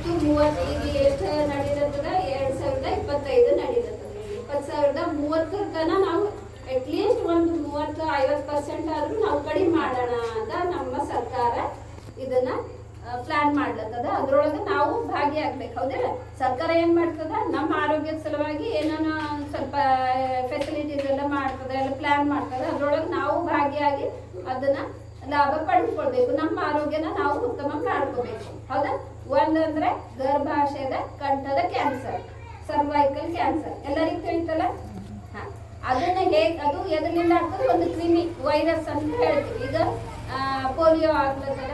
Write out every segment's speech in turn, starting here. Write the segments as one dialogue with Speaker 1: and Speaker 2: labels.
Speaker 1: ಮೂವತ್ತು ಮೂವತ್ತು ಈಗ ಎಷ್ಟು ನಡೀತದ ಎರಡ್ ಸಾವಿರದ ಇಪ್ಪತ್ತೈದು ನಡೀತದ ಇಪ್ಪತ್ತು ಸಾವಿರದ ಮೂವತ್ತರ ತನ ನಾವು ಅಟ್ಲೀಸ್ಟ್ ಒಂದು ಮೂವತ್ತು, ಐವತ್ತು ಪರ್ಸೆಂಟ್ ಆದ್ರೂ ನಾವು ಕಡಿಮೆ ಮಾಡೋಣ ಅಂತ ನಮ್ಮ ಸರ್ಕಾರ ಇದನ್ನ ಪ್ಲಾನ್ ಮಾಡ್ಲತ್ತದ. ಅದ್ರೊಳಗೆ ನಾವು ಭಾಗಿಯಾಗ್ಬೇಕು. ಹೌದಿಲ್ಲ ಸರ್ಕಾರ ಏನ್ ಮಾಡ್ತದ? ನಮ್ಮ ಆರೋಗ್ಯದ ಸಲುವಾಗಿ ಏನೇನೋ ಸ್ವಲ್ಪ ಫೆಸಿಲಿಟೀಸ್ ಎಲ್ಲ ಮಾಡ್ತದ, ಎಲ್ಲ ಪ್ಲಾನ್ ಮಾಡ್ತದ. ಅದ್ರೊಳಗೆ ನಾವು ಭಾಗಿಯಾಗಿ ಅದನ್ನ ಲಾಭ ಪಡೆದುಕೊಳ್ಬೇಕು. ನಮ್ಮ ಆರೋಗ್ಯನ ನಾವು ಉತ್ತಮ ಮಾಡ್ಕೋಬೇಕು. ಹೌದಾ? ಒಂದಂದ್ರೆ ಗರ್ಭಾಶಯದ ಕಂಠದ ಕ್ಯಾನ್ಸರ್ ಸರ್ವೈಕಲ್ ಕ್ಯಾನ್ಸರ್ ಎಲ್ಲರಿಗೂ ತಿಳಿತಲ್ಲ? ಅದನ್ನ ಹೇಗ್ ಅದು ಎದರಿಂದ ಆಗ್ತದೆ? ಒಂದು ಕ್ರಿಮಿ ವೈರಸ್ ಅಂತ ಹೇಳ್ತೀವಿ. ಈಗ ಪೋಲಿಯೋ ಆಗ್ಲತ್ತದ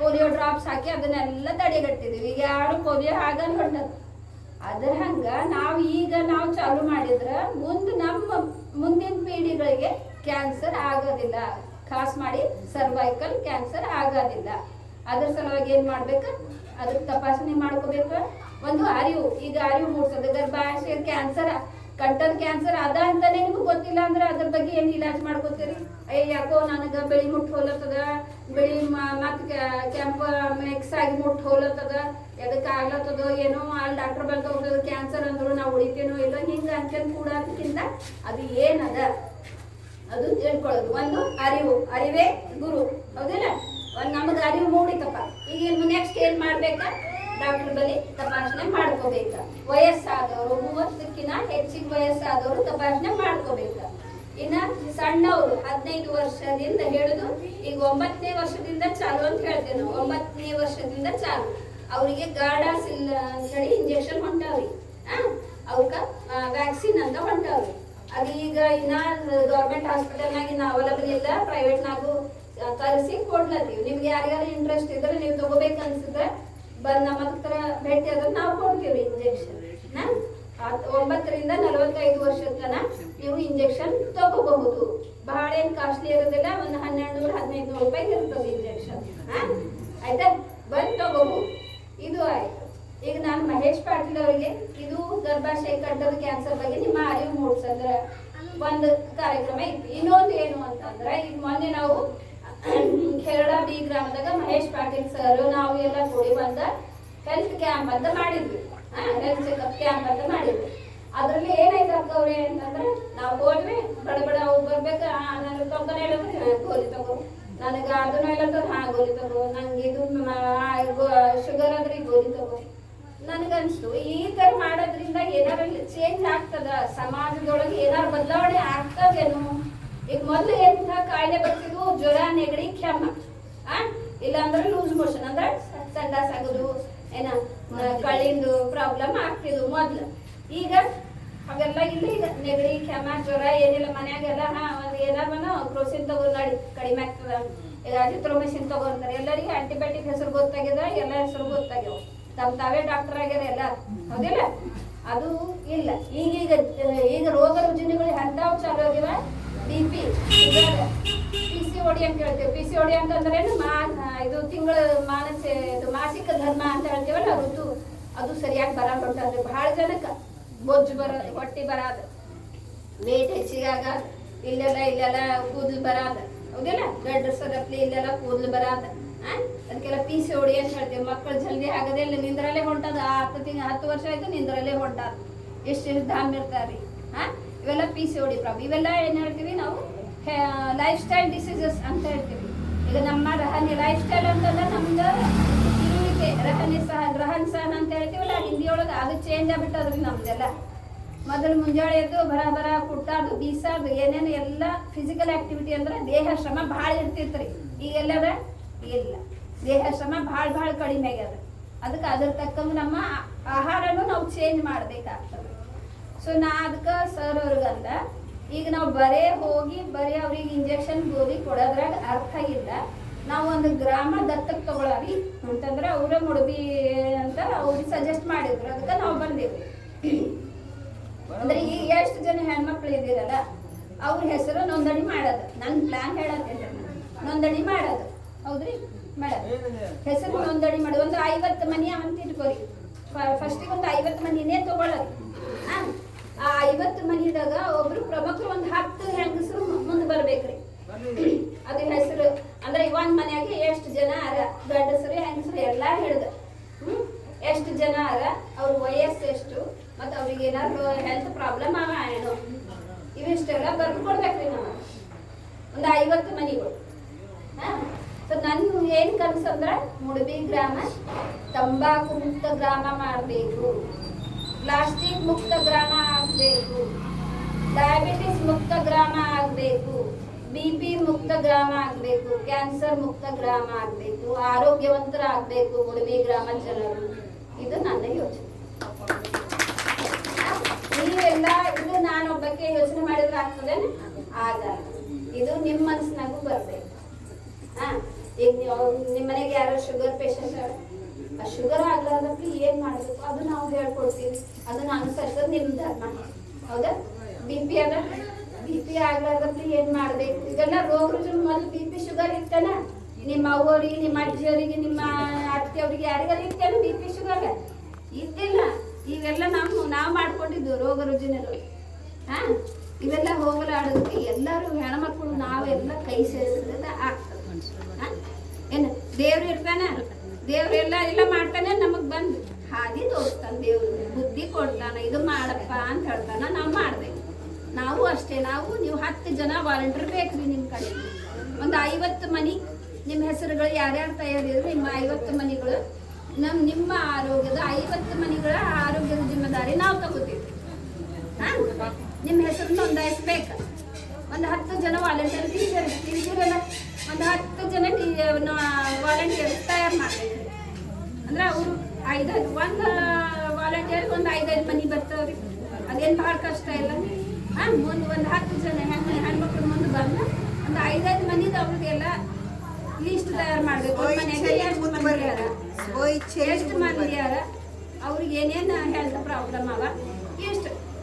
Speaker 1: ಪೋಲಿಯೋ ಡ್ರಾಪ್ಸ್ ಹಾಕಿ ಅದನ್ನೆಲ್ಲ ತಡೆಗಟ್ಟಿದೀವಿ ಈಗ ಯಾರು ಪೋಲಿಯೋ ಆಗಲ್ಲ ಹೊಂಟದ ಅದ್ರ ಹಂಗ ನಾವು ಈಗ ನಾವು ಚಾಲು ಮಾಡಿದ್ರ ಮುಂದೆ ನಮ್ಮ ಮುಂದಿನ ಪೀಳಿಗೆಗಳಿಗೆ ಕ್ಯಾನ್ಸರ್ ಆಗೋದಿಲ್ಲ. ಖಾಸ್ ಮಾಡಿ ಸರ್ವೈಕಲ್ ಕ್ಯಾನ್ಸರ್ ಆಗೋದಿಲ್ಲ ಅದ್ರ ಸಲುವಾಗಿ ಏನು ಮಾಡ್ಬೇಕು? ಅದ್ರ ತಪಾಸಣೆ ಮಾಡ್ಕೋಬೇಕು. ಒಂದು ಅರಿವು ಈಗ ಅರಿವು ಮೂಡಿಸೋದು ಗರ್ಭಾಶಯ ಕ್ಯಾನ್ಸರ್ ಕಂಠದ ಕ್ಯಾನ್ಸರ್ ಅದ ಅಂತಾನೆ ನಿಮ್ಗೆ ಗೊತ್ತಿಲ್ಲ ಅಂದ್ರೆ ಅದ್ರ ಬಗ್ಗೆ ಏನು ಇಲಾಜ್ ಮಾಡ್ಕೋತೀರಿ? ಅಯ್ಯ ಯಾಕೋ ನನಗೆ ಬೆಳಿ ಮುಟ್ಟು ಹೋಲತ್ತದ, ಬೆಳಿ ಮತ್ ಕೆಂಪ ಮಿಕ್ಸ್ ಆಗಿ ಮುಟ್ಟು ಹೋಲತ್ತದ ಎದಕ್ಕೆ ಆಗ್ಲತ್ತದೋ ಏನೋ, ಅಲ್ಲಿ ಡಾಕ್ಟರ್ ಬಂದ ಹೋಗ್ತದ ಕ್ಯಾನ್ಸರ್ ಅಂದ್ರು ನಾವು ಉಳಿತೇನೋ ಇಲ್ಲ ಹಿಂಗ ಕೂಡ ಕೂಡೋದಕ್ಕಿಂತ ಅದು ಏನದ? ಅದು ತಿಳ್ಕೊಳ್ಳೋದು ಒಂದು ಅರಿವು, ಅರಿವೇ ಗುರು. ಹೌದಿಲ್ಲ ಒಂದು ನಮಗೆ ಅರಿವು ಮೂಡಿತಪ್ಪ. ಈಗ ನೆಕ್ಸ್ಟ್ ಏನ್ ಮಾಡ್ಬೇಕಾ? ಡಾಕ್ಟರ್ ಬಳಿ ತಪಾಸಣೆ ಮಾಡ್ಕೋಬೇಕ. ವಯಸ್ಸಾದವರು ಮೂವತ್ತಕ್ಕಿಂತ ಹೆಚ್ಚಿನ ವಯಸ್ಸಾದವರು ತಪಾಸಣೆ ಮಾಡ್ಕೋಬೇಕ. ಇನ್ನ ಸಣ್ಣವರು ಹದಿನೈದು ವರ್ಷದಿಂದ ಹಿಡಿದು, ಈಗ ಒಂಬತ್ತನೇ ವರ್ಷದಿಂದ ಚಾಲು ಅಂತ ಹೇಳ್ತೇವೆ ನಾವು. ಒಂಬತ್ತನೇ ವರ್ಷದಿಂದ ಚಾಲು. ಅವರಿಗೆ ಗಾಡಾಸ್ ಇಲ್ಲ ಅಂತೇಳಿ ಇಂಜೆಕ್ಷನ್ ಹೊಂಟಾವ್ರಿ. ಅವಕ್ಕ ವ್ಯಾಕ್ಸಿನ್ ಅಂತ ಹೊಂಟಾವ್ರಿ. ಅದು ಈಗ ಇನ್ನ ಗೌರ್ಮೆಂಟ್ ಹಾಸ್ಪಿಟಲ್ನಾಗ ಇನ್ನ ಅವೈಲಬಲ್ ಇಲ್ಲ ಪ್ರೈವೇಟ್ನಾಗು ತರಿಸಿ ಕೊಡ್ಲತ್ತೀವಿ. ನಿಮ್ಗೆ ಯಾರ್ಯಾರು ಇಂಟ್ರೆಸ್ಟ್ ಇದ್ರೆ ನೀವು ತಗೋಬೇಕು ಅನ್ಸಿದ್ರೆ ಬಂದ್ ನಮ್ಮ ಹತ್ರ ಭೇಟಿ ಆದ್ರೆ ನಾವು ಕೊಡ್ತೀವಿ ಇಂಜೆಕ್ಷನ್ ಒಂಬತ್ತರಿಂದ ನಲವತ್ತೈದು ವರ್ಷದ ತನ ನೀವು ಇಂಜೆಕ್ಷನ್ ತಗೋಬಹುದು. ಬಹಳ ಏನ್ ಕಾಸ್ಟ್ಲಿ ಇರೋದಿಲ್ಲ, ಒಂದು ಹನ್ನೆರಡು ನೂರ ಹದಿನೈದು ನೂರು ರೂಪಾಯಿ ಇರ್ತದೆ ಇಂಜೆಕ್ಷನ್ ಆಯ್ತಾ? ಬಂದ್ ತಗೋಬಹುದು. ಇದು ಆಯ್ತು. ಈಗ ನಾನು ಮಹೇಶ್ ಪಾಟೀಲ್ ಅವರಿಗೆ ಇದು ಗರ್ಭಾಶಯ ಕಂಠದ ಕ್ಯಾನ್ಸರ್ ಬಗ್ಗೆ ನಿಮ್ಮ ಅರಿವು ಮೂಡಿಸಂದ್ರ ಒಂದು ಕಾರ್ಯಕ್ರಮ ಇತ್ತು. ಇನ್ನೊಂದು ಏನು ಅಂತಂದ್ರ, ಈಗ ಮೊನ್ನೆ ನಾವು ಖೇರಡ ಬಿ ಗ್ರಾಮದಾಗ ಮಹೇಶ್ ಪಾಟೀಲ್ ಸರ್ ನಾವು ಎಲ್ಲ ಕೂಡಿ ಬಂದ ಹೆಲ್ತ್ ಕ್ಯಾಂಪ್ ಅಂತ ಮಾಡಿದ್ವಿ. ಹೆಲ್ತ್ ಚೆಕಪ್ ಕ್ಯಾಂಪ್ ಅಂತ ಮಾಡಿದ್ವಿ. ಅದ್ರಲ್ಲಿ ಏನಾಯ್ತು ಅಕ್ಕ ಅವ್ರೆ ಅಂತಂದ್ರೆ, ನಾವು ಹೋದ್ವಿ, ಬಡ ಬಡ ಅವ್ರು ಬರ್ಬೇಕ ನನಗೆ ತೊಂದರೆ ಹೇಳಿದ್ರೆ ಗೋಲಿ ತಗೋ. ನನಗೆ ಅದನ್ನ ಹೇಳಂದ್ರೆ ಹಾ, ಗೋಲಿ ತಗೋ. ನಂಗೆ ಇದು ಶುಗರ್ ಆದ್ರೆ ಗೋಲಿ ತಗೋ. ನನಗನ್ಸ್ತು. ಈ ತರ ಮಾಡೋದ್ರಿಂದ ಏನಾರ ಚೇಂಜ್ ಆಗ್ತದ? ಸಮಾಜದೊಳಗೆ ಏನಾರ ಬದಲಾವಣೆ ಆಗ್ತದೇನು? ಈಗ ಮೊದ್ಲು ಎಂಥ ಕಾಯಿಲೆ ಬರ್ತಿದ್ವು? ಜ್ವರ, ನೆಗಡಿ, ಕೆಮ್ಮ. ಆ? ಇಲ್ಲ ಅಂದ್ರೆ ಲೂಸ್ ಮೋಷನ್ ಅಂದ್ರೆ ಸಂಡಾಸ್ ಆಗೋದು, ಏನ ಕಳಿಂದು ಪ್ರಾಬ್ಲಮ್ ಆಗ್ತಿದ್ವು ಮೊದ್ಲು. ಈಗ ಅವೆಲ್ಲ ಇಲ್ಲ ಈಗ. ನೆಗಡಿ, ಕೆಮ್ಮ, ಜ್ವರ, ಏನಿಲ್ಲ ಮನ್ಯಾಗೆಲ್ಲ ಹಾ, ಒಂದ್ ಏನಾರ ಕ್ರೋಸಿನ್ ತಗೋ ನಡಿ. ಕಡಿಮೆ ಆಗ್ತದ. ಅಜಿತ್ರೋಮಿಸಿನ್ ತಗೊಂತಾರೆ. ಎಲ್ಲರಿಗೆ ಆಂಟಿಬಯೋಟಿಕ್ ಹೆಸರು ಗೊತ್ತಾಗ್ಯದ ಎಲ್ಲ ಹೆಸರು ಗೊತ್ತಾಗ್ಯವ. ತಮ್ ತಾವೇ ಡಾಕ್ಟರ್ ಆಗ್ಯಾರ ಎಲ್ಲ. ಹೌದಿಲ್ಲ? ಅದು ಇಲ್ಲ. ಈಗೀಗ ಈಗ ರೋಗ ರುಜಿನಗಳು ಎಂತಾವ್ ಚಾಲು ಆಗಿವ B P P C O D ಅಂತ ಹೇಳ್ತೇವೆ. ಪಿ ಸಿ ಒಡಿ ಅಂತಂದ್ರೆ ಏನು ಮಾ, ಇದು ತಿಂಗಳ ಮಾನಸ, ಇದು ಮಾಸಿಕ ಧರ್ಮ ಅಂತ ಹೇಳ್ತೀವಲ್ಲ, ಋತು. ಅದು ಸರಿಯಾಗಿ ಬರ ಹೊಂಟದ್ರಿ ಬಹಳ ಜನಕ್ಕೆ. ಬೊಜ್ಜು ಬರೋದು ಹೊಟ್ಟಿ ಬರಾದ ವೇಟ್ ಹೆಚ್ಚಿಗಾಗ ಇಲ್ಲೆಲ್ಲ ಇಲ್ಲೆಲ್ಲ ಕೂದಲು ಬರಾದ ಹೌದಿಲ್ಲ? ಗಡ್ಡಸದಪ್ಲಿ ಇಲ್ಲೆಲ್ಲ ಕೂದಲು ಬರಾದ? ಅದಕ್ಕೆಲ್ಲ ಪಿ ಸಿ ಒಡಿ ಅಂತ ಹೇಳ್ತೀವಿ. ಮಕ್ಕಳು ಜಲ್ದಿ ಆಗದೆ ಇಲ್ಲ ನಿಂದ್ರಲ್ಲೇ ಹೊಂಟದ. ಹತ್ತು ತಿಂಗ, ಹತ್ತು ವರ್ಷ ಆಯ್ತು ನಿಂದ್ರಲ್ಲೇ ಹೊಂಟಾರ ಎಷ್ಟು ಎಷ್ಟು ಧಾಮ್ ಇರ್ತಾರ್ರಿ ಹಾ? ಇವೆಲ್ಲ ಪಿ ಸಿ ಓಡಿ ಪ್ರಾಬ್ಲಮ್ ಇವೆಲ್ಲ ಏನು ಹೇಳ್ತೀವಿ ನಾವು ಲೈಫ್ ಸ್ಟೈಲ್ ಡಿಸೀಸಸ್ ಅಂತ ಹೇಳ್ತೀವಿ. ಈಗ ನಮ್ಮ ರಹನಿ ಲೈಫ್ ಸ್ಟೈಲ್ ಅಂತಂದ್ರೆ ನಮ್ದು ಇರುವಿಕೆ. ರಹನಿ ಸಹ, ಗ್ರಹನ್ ಸಹನ್ ಅಂತ ಹೇಳ್ತೀವಲ್ಲ ಹಿಂದಿಯೊಳಗೆ ಅದು ಚೇಂಜ್ ಆಗ್ಬಿಟ್ಟದ್ರಿ ನಮ್ದೆಲ್ಲ. ಮೊದಲು ಮುಂಜಾನೆ ಎದ್ದು ಬರ ಬರ ಕುಟ್ಟಾದು ಬೀಸಾದು, ಏನೇನು ಎಲ್ಲ ಫಿಸಿಕಲ್ ಆಕ್ಟಿವಿಟಿ ಅಂದ್ರೆ ದೇಹ ಶ್ರಮ ಭಾಳ ಇರ್ತಿತ್ರಿ. ಈಗ ಎಲ್ಲದ ಇಲ್ಲ. ದೇಹ ಶ್ರಮ ಭಾಳ ಭಾಳ ಕಡಿಮೆ ಆಗ್ಯದ. ಅದಕ್ಕೆ ಅದ್ರ ತಕ್ಕಂಗೆ ನಮ್ಮ ಆಹಾರನು ನಾವು ಚೇಂಜ್ ಮಾಡ್ಬೇಕಾಗ್ತದೆ. ಸೊ ನಾ ಅದಕ್ಕೆ ಸರ್ ಅವ್ರಿಗಂದ ಈಗ ನಾವು ಬರೇ ಹೋಗಿ ಬರೀ ಅವ್ರಿಗೆ ಇಂಜೆಕ್ಷನ್ ಗೋಲಿ ಕೊಡೋದ್ರಾಗ ಅರ್ಥ ಇಲ್ಲ ನಾವು ಒಂದು ಗ್ರಾಮ ದತ್ತಕ್ಕೆ ತಗೊಳವಿ ಅಂತಂದ್ರೆ ಅವರ ಮುಡುಬಿ ಅಂತ ಅವ್ರಿಗೆ ಸಜೆಸ್ಟ್ ಮಾಡಿದ್ರು. ಅದಕ್ಕೆ ನಾವು ಬಂದೇವಿ. ಅಂದ್ರೆ ಈಗ ಎಷ್ಟು ಜನ ಹೆಣ್ಮಕ್ಳು ಇದ್ದೀರಲ್ಲ, ಅವ್ರ ಹೆಸರು ನೋಂದಣಿ ಮಾಡೋದು. ನನ್ನ ಪ್ಲಾನ್ ಹೇಳತ್ತೇನೆ ನೋಂದಣಿ ಮಾಡೋದು. ಹೌದ್ರಿ? ಹೆಸರು ನೋಂದಣಿ ಮಾಡಿ. ಒಂದು ಐವತ್ತು ಮನಿ ಅಂತ ಇಟ್ಕೋರಿ ಫಸ್ಟಿಗೆ ಒಂದು ಐವತ್ತು ಮನಿನೇ ತಗೊಳ್ಳಿ ಆ, ಐವತ್ತು ಮನಿದಾಗ ಒಬ್ರು ಪ್ರಮುಖರು ಒಂದು ಹತ್ತು ಹೆಂಗಸರು ಮುಂದೆ ಬರ್ಬೇಕ್ರಿ. ಅದ್ರ ಹೆಸರು. ಅಂದ್ರೆ ಒಂದ್ ಮನ್ಯಾಗ ಎಷ್ಟು ಜನ ಅರ ಗಂಡಸರು ಹೆಂಗಸರು ಎಲ್ಲಾ ಹಿಡ್ದು ಹ್ಮ್? ಎಷ್ಟು ಜನ ಅರ? ಅವ್ರ ವಯಸ್ಸು ಎಷ್ಟು? ಮತ್ತೆ ಅವ್ರಿಗೆ ಏನಾದ್ರು ಹೆಲ್ತ್ ಪ್ರಾಬ್ಲಮ್ ಅವ ಏನೋ ಇವಿಷ್ಟೆಲ್ಲ ಬರ್ದು ಕೊಡ್ಬೇಕ್ರಿ ನಾವು ಒಂದು ಐವತ್ತು ಮನಿಗಳು. ಹಾಂ? ನನ್ನ ಏನು ಕನಸು ಅಂದ್ರೆ ಮುಡುಬಿ ಗ್ರಾಮ, ತಂಬಾಕು ಮುಕ್ತ ಗ್ರಾಮ ಮಾಡಬೇಕು. ಪ್ಲಾಸ್ಟಿಕ್ ಮುಕ್ತ ಗ್ರಾಮ ಆಗಬೇಕು. ಡಯಾಬಿಟಿಸ್ ಮುಕ್ತ ಗ್ರಾಮ ಆಗಬೇಕು. ಬಿ ಪಿ ಮುಕ್ತ ಗ್ರಾಮ ಆಗಬೇಕು. ಕ್ಯಾನ್ಸರ್ ಮುಕ್ತ ಗ್ರಾಮ ಆಗಬೇಕು. ಆರೋಗ್ಯವಂತರ ಆಗಬೇಕು ಮುಡಬಿ ಗ್ರಾಮ ಜನರು. ಇದು ನನ್ನ ಯೋಚನೆ. ನೀವೆಲ್ಲ ಇದು ನಾನೊಬ್ಬಕ್ಕೆ ಯೋಚನೆ ಮಾಡಿದ್ರೆ ಆಗ್ತದೆ ಆಗ. ಇದು ನಿಮ್ಮ ಮನಸ್ಸಿನಾಗೂ ಬರಬೇಕು. ಹಾ. ಈಗ ನೀವು ನಿಮ್ಮ ಮನೆಗೆ ಯಾರೋ ಶುಗರ್ ಪೇಷಂಟ್ ಆ ಶುಗರ್ ಆಗ್ಲಾರ್ದಕ್ಕೆ ಏನ್ ಮಾಡ್ಬೇಕು? ಅದು ನಾವು ಹೇಳ್ಕೊಡ್ತೀವಿ. ಅದನ್ನ ಅನುಸರಿಸೋದು ನಿಮ್ಮ ಧರ್ಮ ಹೌದಾ? ಬಿ ಪಿ ಅದ? ಬಿ ಪಿ ಆಗ್ಲಾರ್ದಕ್ಕೆ ಏನ್ ಮಾಡ್ಬೇಕು ಇದೆಲ್ಲ ರೋಗ ರುಜಿನ ಮೊದಲು ಬಿ ಪಿ ಶುಗರ್ ಇರ್ತಾನ ನಿಮ್ಮ ಅವ್ವರಿಗೆ ನಿಮ್ಮ ಅಜ್ಜಿಯವರಿಗೆ, ನಿಮ್ಮ ಅತ್ತೆಯವರಿಗೆ ಯಾರಿಗಾರು ಇರ್ತೇನೆ ಬಿ ಪಿ ಶುಗರ್ ಇದ್ದಿಲ್ಲ. ಇವೆಲ್ಲ ನಾವು ನಾವು ಮಾಡ್ಕೊಂಡಿದ್ದು ರೋಗ ರುಜಿನರು ಹಾ? ಇವೆಲ್ಲ ಹೋಗಲಾಡೋದಕ್ಕೆ ಎಲ್ಲರೂ ಹೆಣ್ಮಕ್ಳು ನಾವೆಲ್ಲ ಕೈ ಸೇರಿಸಿದ ಆಗ್ತದೆ? ದೇವ್ರು ಇರ್ತಾನೆ. ದೇವ್ರು ಎಲ್ಲ ಎಲ್ಲ ಮಾಡ್ತಾನೆ, ನಮಗ್ ಬಂದು. ಹಾಗೆ ತೋರಿಸ್ತಾನೆ ದೇವ್ರು. ಬುದ್ಧಿ ಕೊಡ್ತಾನ, ಇದು ಮಾಡಪ್ಪ ಅಂತ ಹೇಳ್ತಾನ. ನಾವು ಮಾಡ್ಬೇಕು. ನಾವು ಅಷ್ಟೇ. ನಾವು, ನೀವು ಹತ್ತು ಜನ ವಾಲಂಟಿಯರ್ ಬೇಕ್ರಿ ನಿಮ್ಮ ಕಡೆ. ಒಂದು ಐವತ್ತು ಮನಿ ನಿಮ್ಮ ಹೆಸರುಗಳು ಯಾರ್ಯಾರು ತಯಾರಿದ್ರು, ನಿಮ್ಮ ಐವತ್ತು ಮನಿಗಳು. ನಮ್, ನಿಮ್ಮ ಆರೋಗ್ಯದ ಐವತ್ತು ಮನಿಗಳ ಆರೋಗ್ಯದ ಜಿಮ್ಮೆದಾರಿ ನಾವು ತಗೋತೀವಿ. ಹಾಂ? ನಿಮ್ಮ ಹೆಸರು ನೋಂದಾಯಿಸ್ಬೇಕು. ಒಂದು ಹತ್ತು ಜನ ವಾಲಂಟಿಯರ್ ಟೀಚರ್ ತಿಳಿದಿರಲ್ಲ ಒಂದು ಹತ್ತು ಜನ ವಾಲಂಟಿಯರ್ ತಯಾರು ಮಾಡಬೇಕು ಅಂದ್ರೆ ಅವರು ಐದೈದು ಒಂದು ವಾಲಂಟಿಯರ್ ಒಂದು ಐದೈದು ಮನಿ ಬರ್ತಾವ್ರಿ. ಅದೇನು ಭಾಳ ಕಷ್ಟ ಇಲ್ಲ. ಹಾಂ ಮುಂದೆ ಒಂದು ಹತ್ತು ಜನ ಹೆಣ್ಣು ಹೆಣ್ಮಕ್ಳು ಮುಂದೆ ಬಂದು ಒಂದು ಐದೈದು ಮನಿದು ಅವ್ರಿಗೆಲ್ಲ ಲೀಸ್ಟ್ ತಯಾರು ಮಾಡಬೇಕು. ಮನೆಗೆ ಎಷ್ಟು ಎಷ್ಟು ಅದ ಅವ್ರಿಗೆ ಏನೇನು ಹೆಲ್ತ್ ಪ್ರಾಬ್ಲಮ್ ಅವ?